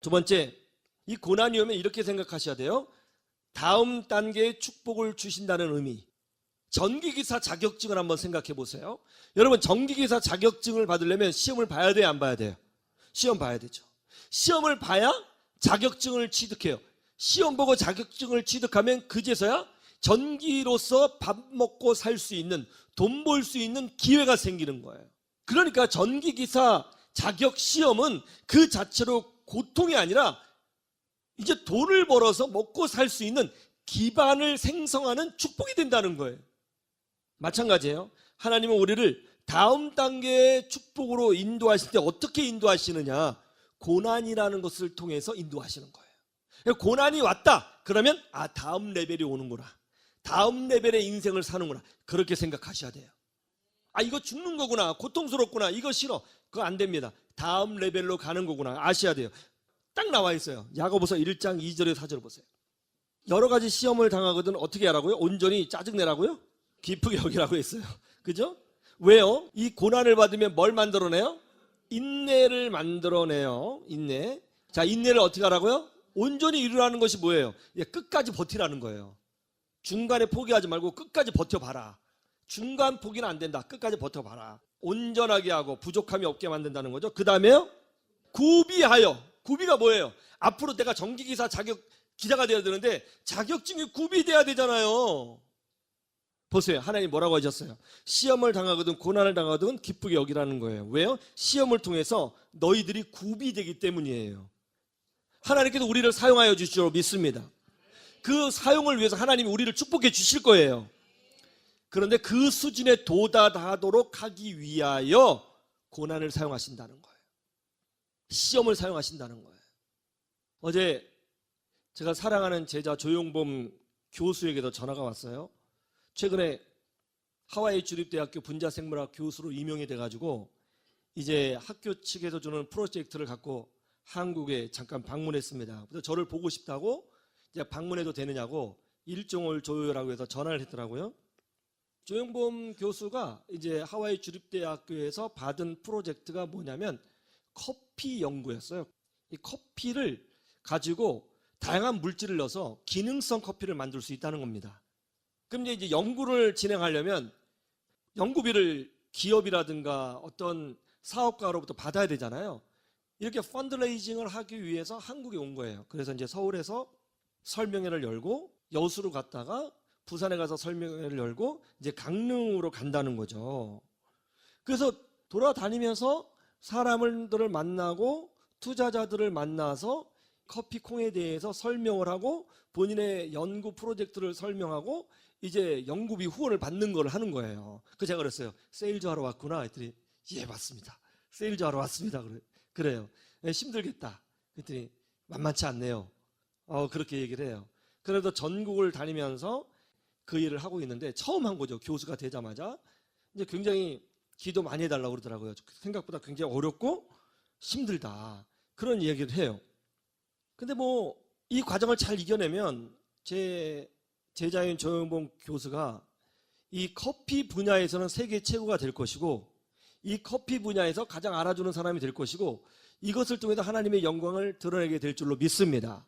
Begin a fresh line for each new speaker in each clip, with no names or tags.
두 번째, 이 고난이 오면 이렇게 생각하셔야 돼요. 다음 단계의 축복을 주신다는 의미. 전기기사 자격증을 한번 생각해 보세요. 여러분, 전기기사 자격증을 받으려면 시험을 봐야 돼요, 안 봐야 돼요? 시험 봐야 되죠. 시험을 봐야 자격증을 취득해요. 시험 보고 자격증을 취득하면 그제서야 전기로서 밥 먹고 살 수 있는, 돈 벌 수 있는 기회가 생기는 거예요. 그러니까 전기기사 자격 시험은 그 자체로 고통이 아니라 이제 돈을 벌어서 먹고 살 수 있는 기반을 생성하는 축복이 된다는 거예요. 마찬가지예요. 하나님은 우리를 다음 단계의 축복으로 인도하실 때 어떻게 인도하시느냐? 고난이라는 것을 통해서 인도하시는 거예요. 고난이 왔다. 그러면 아 다음 레벨이 오는구나. 다음 레벨의 인생을 사는구나. 그렇게 생각하셔야 돼요. 아 이거 죽는 거구나. 고통스럽구나. 이거 싫어. 그거 안 됩니다. 다음 레벨로 가는 거구나. 아셔야 돼요. 딱 나와 있어요. 야고보서 1장 2절에 4절 보세요. 여러 가지 시험을 당하거든 어떻게 하라고요? 온전히 짜증내라고요? 기쁘게 여기라고 했어요. 그죠? 왜요? 이 고난을 받으면 뭘 만들어내요? 인내를 만들어내요. 인내. 자, 인내를 어떻게 하라고요? 온전히 이루라는 것이 뭐예요? 예, 끝까지 버티라는 거예요. 중간에 포기하지 말고 끝까지 버텨봐라. 중간 포기는 안 된다. 끝까지 버텨봐라. 온전하게 하고 부족함이 없게 만든다는 거죠. 그 다음에요? 구비하여. 구비가 뭐예요? 앞으로 내가 전기기사 자격 기자가 되어야 되는데 자격증이 구비돼야 되잖아요. 보세요. 하나님 뭐라고 하셨어요? 시험을 당하거든 고난을 당하거든 기쁘게 여기라는 거예요. 왜요? 시험을 통해서 너희들이 구비되기 때문이에요. 하나님께서 우리를 사용하여 줄 믿습니다. 그 사용을 위해서 하나님이 우리를 축복해 주실 거예요. 그런데 그 수준에 도달하도록 하기 위하여 고난을 사용하신다는 거예요. 시험을 사용하신다는 거예요. 어제 제가 사랑하는 제자 조용범 교수에게도 전화가 왔어요. 최근에 하와이 주립대학교 분자생물학 교수로 임용이 돼가지고 이제 학교 측에서 주는 프로젝트를 갖고 한국에 잠깐 방문했습니다. 그래서 저를 보고 싶다고 이제 방문해도 되느냐고 일정을 조율하고 해서 전화를 했더라고요. 조영범 교수가 이제 하와이 주립대학교에서 받은 프로젝트가 뭐냐면 커피 연구였어요. 이 커피를 가지고 다양한 물질을 넣어서 기능성 커피를 만들 수 있다는 겁니다. 그럼 이제 연구를 진행하려면 연구비를 기업이라든가 어떤 사업가로부터 받아야 되잖아요. 이렇게 펀드레이징을 하기 위해서 한국에 온 거예요. 그래서 이제 서울에서 설명회를 열고 여수로 갔다가 부산에 가서 설명회를 열고 이제 강릉으로 간다는 거죠. 그래서 돌아다니면서 사람들을 만나고 투자자들을 만나서 커피콩에 대해서 설명을 하고 본인의 연구 프로젝트를 설명하고 이제 연구비 후원을 받는 걸 하는 거예요. 그 제가 그랬어요. 세일즈 하러 왔구나. 했더니 예 맞습니다. 세일즈 하러 왔습니다. 그래, 그래요. 예, 힘들겠다. 그랬더니 만만치 않네요. 어, 그렇게 얘기를 해요. 그래도 전국을 다니면서 그 일을 하고 있는데 처음 한 거죠. 교수가 되자마자 이제 굉장히 기도 많이 해달라고 그러더라고요. 생각보다 굉장히 어렵고 힘들다. 그런 이야기를 해요. 근데 뭐 이 과정을 잘 이겨내면 제 제자인 조영봉 교수가 이 커피 분야에서는 세계 최고가 될 것이고 이 커피 분야에서 가장 알아주는 사람이 될 것이고 이것을 통해서 하나님의 영광을 드러내게 될 줄로 믿습니다.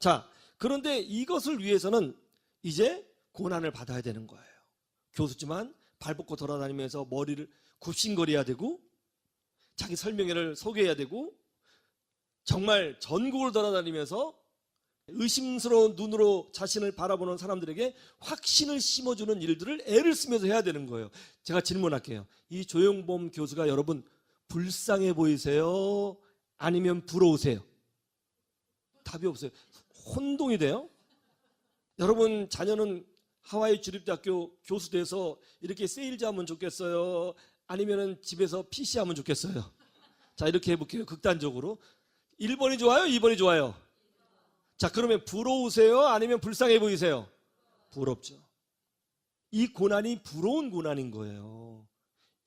자, 그런데 이것을 위해서는 이제 고난을 받아야 되는 거예요. 교수지만 발벗고 돌아다니면서 머리를 굽신거려야 되고 자기 설명회를 소개해야 되고 정말 전국을 돌아다니면서 의심스러운 눈으로 자신을 바라보는 사람들에게 확신을 심어주는 일들을 애를 쓰면서 해야 되는 거예요. 제가 질문할게요. 이 조영범 교수가 여러분 불쌍해 보이세요? 아니면 부러우세요? 답이 없어요. 혼동이 돼요? 여러분 자녀는 하와이 주립대학교 교수 돼서 이렇게 세일즈 하면 좋겠어요? 아니면 집에서 PC 하면 좋겠어요? 자 이렇게 해볼게요. 극단적으로 1번이 좋아요? 2번이 좋아요? 자, 그러면 부러우세요? 아니면 불쌍해 보이세요? 부럽죠. 이 고난이 부러운 고난인 거예요.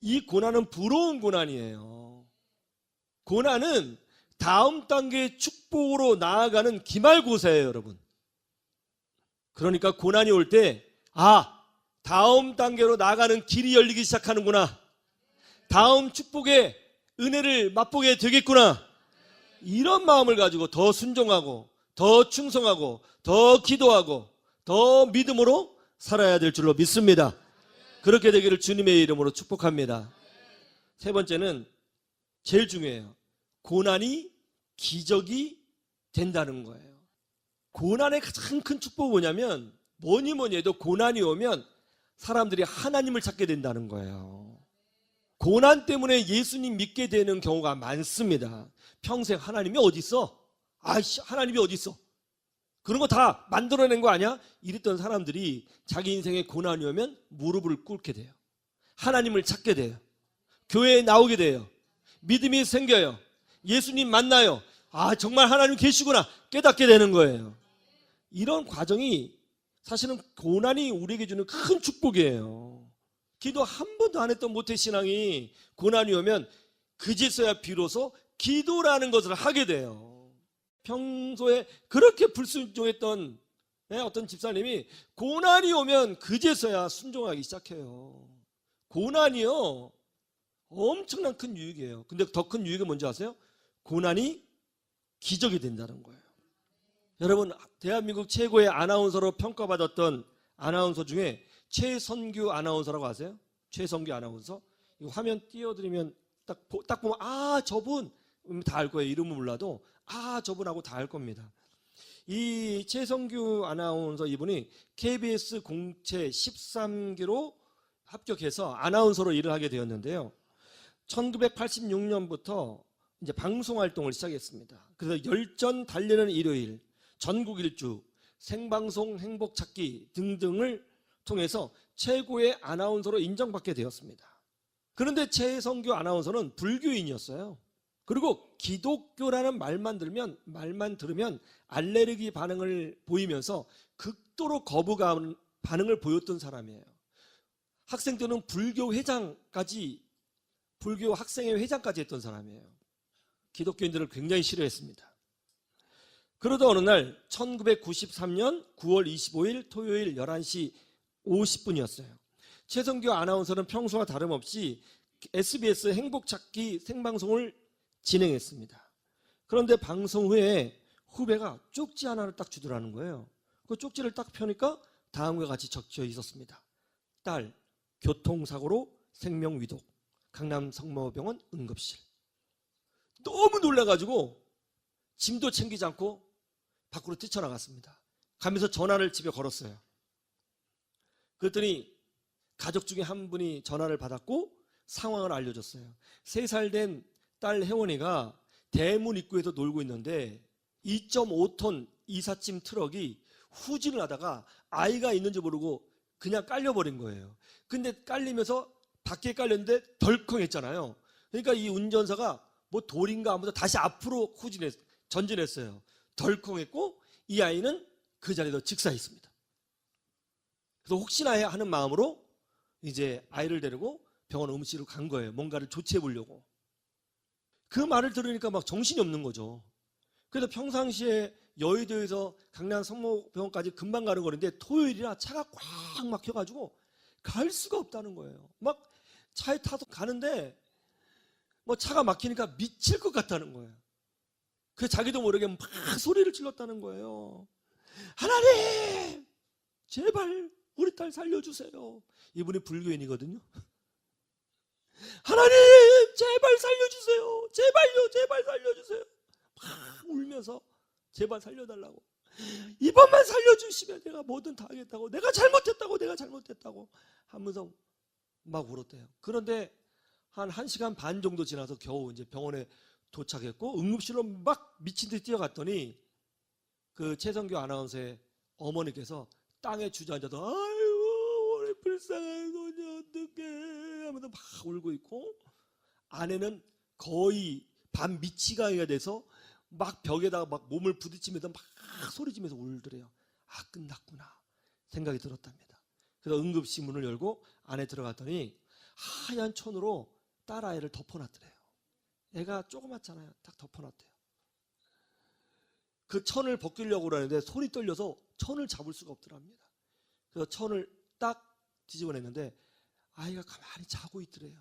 이 고난은 부러운 고난이에요. 고난은 다음 단계의 축복으로 나아가는 기말고사예요, 여러분. 그러니까 고난이 올 때, 아, 다음 단계로 나가는 길이 열리기 시작하는구나. 다음 축복의 은혜를 맛보게 되겠구나. 이런 마음을 가지고 더 순종하고 더 충성하고 더 기도하고 더 믿음으로 살아야 될 줄로 믿습니다. 그렇게 되기를 주님의 이름으로 축복합니다. 세 번째는 제일 중요해요. 고난이 기적이 된다는 거예요. 고난의 가장 큰 축복은 뭐냐면 뭐니 뭐니 해도 고난이 오면 사람들이 하나님을 찾게 된다는 거예요. 고난 때문에 예수님 믿게 되는 경우가 많습니다. 평생 하나님이 어디 있어? 아이씨, 하나님이 어디 있어? 그런 거 다 만들어낸 거 아니야? 이랬던 사람들이 자기 인생에 고난이 오면 무릎을 꿇게 돼요. 하나님을 찾게 돼요. 교회에 나오게 돼요. 믿음이 생겨요. 예수님 만나요. 아, 정말 하나님 계시구나. 깨닫게 되는 거예요. 이런 과정이 사실은 고난이 우리에게 주는 큰 축복이에요. 기도 한 번도 안 했던 모태신앙이 고난이 오면 그제서야 비로소 기도라는 것을 하게 돼요. 평소에 그렇게 불순종했던 네, 어떤 집사님이 고난이 오면 그제서야 순종하기 시작해요. 고난이요. 엄청난 큰 유익이에요. 근데 더 큰 유익은 뭔지 아세요? 고난이 기적이 된다는 거예요. 여러분, 대한민국 최고의 아나운서로 평가받았던 아나운서 중에 최선규 아나운서라고 아세요? 최선규 아나운서? 이 화면 띄워드리면 딱, 보- 딱 보면, 아, 저분! 다 알 거예요. 이름은 몰라도, 아, 저분하고 다 알 겁니다. 이 최성규 아나운서 이분이 KBS 공채 13기로 합격해서 아나운서로 일을 하게 되었는데요. 1986년부터 이제 방송 활동을 시작했습니다. 그래서 열전 달리는 일요일, 전국 일주, 생방송 행복 찾기 등등을 통해서 최고의 아나운서로 인정받게 되었습니다. 그런데 최성규 아나운서는 불교인이었어요. 그리고 기독교라는 말만 들으면 말만 들으면 알레르기 반응을 보이면서 극도로 거부감 반응을 보였던 사람이에요. 학생 때는 불교 회장까지 불교 학생회 회장까지 했던 사람이에요. 기독교인들을 굉장히 싫어했습니다. 그러다 어느 날 1993년 9월 25일 토요일 11시 50분이었어요. 최성규 아나운서는 평소와 다름없이 SBS 행복찾기 생방송을 진행했습니다. 그런데 방송 후에 후배가 쪽지 하나를 딱 주더라는 거예요. 그 쪽지를 딱 펴니까 다음과 같이 적혀 있었습니다. 딸, 교통사고로 생명위독, 강남 성모병원 응급실. 너무 놀라가지고 짐도 챙기지 않고 밖으로 뛰쳐나갔습니다. 가면서 전화를 집에 걸었어요. 그랬더니 가족 중에 한 분이 전화를 받았고 상황을 알려줬어요. 세 살 된 딸 혜원이가 대문 입구에서 놀고 있는데 2.5톤 이삿짐 트럭이 후진을 하다가 아이가 있는지 모르고 그냥 깔려버린 거예요. 근데 깔리면서 밖에 깔렸는데 덜컹 했잖아요. 그러니까 이 운전사가 뭐 돌인가 하면서 다시 앞으로 후진했, 전진했어요. 덜컹했고 이 아이는 그 자리에서 직사했습니다. 그래서 혹시나 해 하는 마음으로 이제 아이를 데리고 병원 응급실로 간 거예요. 뭔가를 조치해 보려고. 그 말을 들으니까 막 정신이 없는 거죠. 그래서 평상시에 여의도에서 강남 성모병원까지 금방 가는 거리인데 토요일이라 차가 꽉 막혀가지고 갈 수가 없다는 거예요. 막 차에 타서 가는데 뭐 차가 막히니까 미칠 것 같다는 거예요. 그 자기도 모르게 막 소리를 질렀다는 거예요. 하나님! 제발 우리 딸 살려주세요. 이분이 불교인이거든요. 하나님! 제발 살려주세요. 제발요, 제발 살려주세요. 막 울면서 제발 살려달라고. 이번만 살려주시면 내가 뭐든 다 하겠다고. 내가 잘못했다고, 내가 잘못했다고 하면서 막 울었대요. 그런데 한 1시간 반 정도 지나서 겨우 이제 병원에 도착했고 응급실로 막 미친 듯이 뛰어갔더니 그 최성규 아나운서의 어머니께서 땅에 주저앉아서 아이고 우리 불쌍한 소녀 어떡해 하면서 막 울고 있고 아내는 거의 반 미치광이가 돼서 막 벽에다가 막 몸을 부딪히면서 막 소리지면서 울더래요. 아 끝났구나 생각이 들었답니다. 그래서 응급실 문을 열고 안에 들어갔더니 하얀 천으로 딸아이를 덮어놨더래요. 애가 조그맣잖아요. 딱 덮어놨대요. 그 천을 벗기려고 그러는데 손이 떨려서 천을 잡을 수가 없더랍니다. 그래서 천을 딱 뒤집어냈는데 아이가 가만히 자고 있더래요.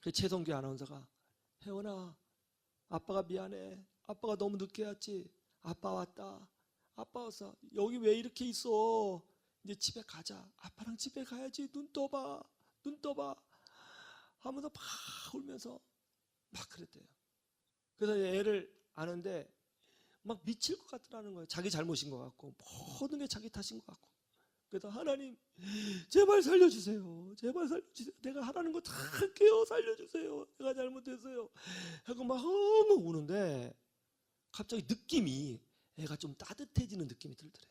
그 최성규 아나운서가 혜원아 아빠가 미안해. 아빠가 너무 늦게 왔지. 아빠 왔다. 아빠 왔어. 여기 왜 이렇게 있어? 이제 집에 가자. 아빠랑 집에 가야지. 눈 떠봐. 눈 떠봐. 하면서 막 울면서 막 그랬대요. 그래서 애를 아는데 막 미칠 것 같더라는 거예요. 자기 잘못인 것 같고 모든 게 자기 탓인 것 같고. 그래서 하나님 제발 살려주세요. 제발 살려주세요. 내가 하라는 거 다 할게요. 살려주세요. 내가 잘못했어요. 하고 막 너무 우는데 갑자기 느낌이 애가 좀 따뜻해지는 느낌이 들더래요.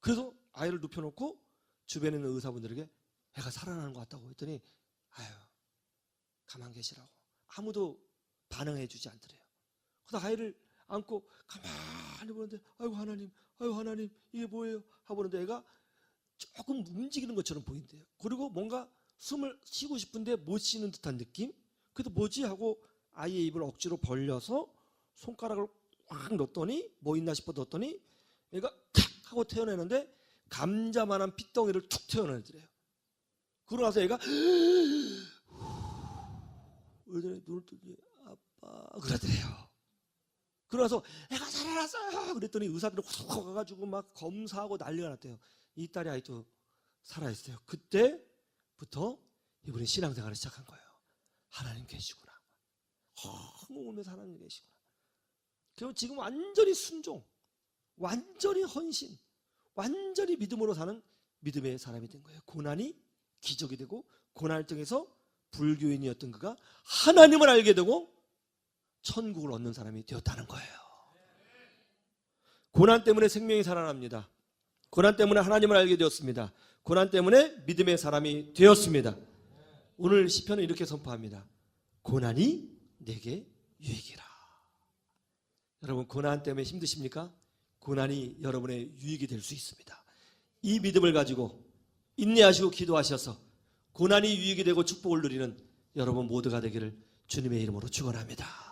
그래서 아이를 눕혀놓고 주변에 있는 의사분들에게 애가 살아나는 것 같다고 했더니 아유 가만 계시라고 아무도 반응해 주지 않더래요. 그래서 아이를 안고 가만히 보는데 아이고 하나님 아이고 하나님 이게 뭐예요 하고 보는데 애가 조금 움직이는 것처럼 보인대요. 그리고 뭔가 숨을 쉬고 싶은데 못 쉬는 듯한 느낌? 그래도 뭐지 하고 아이의 입을 억지로 벌려서 손가락을 확 넣었더니 뭐 있나 싶어 넣었더니 얘가 탁 하고 태어나는데 감자만한 핏덩이를 툭 태어내더래요. 그러고 나서 얘가 의전에 눈을 뜨니 아빠 그러더래요. 그러서 애가 살아났어요. 그랬더니 의사들이 훅 가가지고 막 검사하고 난리가 났대요. 이 딸이 아직도 살아있어요. 그때부터 이분이 신앙생활을 시작한 거예요. 하나님 계시구나. 너무 울면서 하나님 계시구나. 그럼 지금 완전히 순종, 완전히 헌신, 완전히 믿음으로 사는 믿음의 사람이 된 거예요. 고난이 기적이 되고 고난을 통해서 불교인이었던 그가 하나님을 알게 되고 천국을 얻는 사람이 되었다는 거예요. 고난 때문에 생명이 살아납니다. 고난 때문에 하나님을 알게 되었습니다. 고난 때문에 믿음의 사람이 되었습니다. 오늘 시편은 이렇게 선포합니다. 고난이 내게 유익이라. 여러분 고난 때문에 힘드십니까? 고난이 여러분의 유익이 될 수 있습니다. 이 믿음을 가지고 인내하시고 기도하셔서 고난이 유익이 되고 축복을 누리는 여러분 모두가 되기를 주님의 이름으로 축원합니다.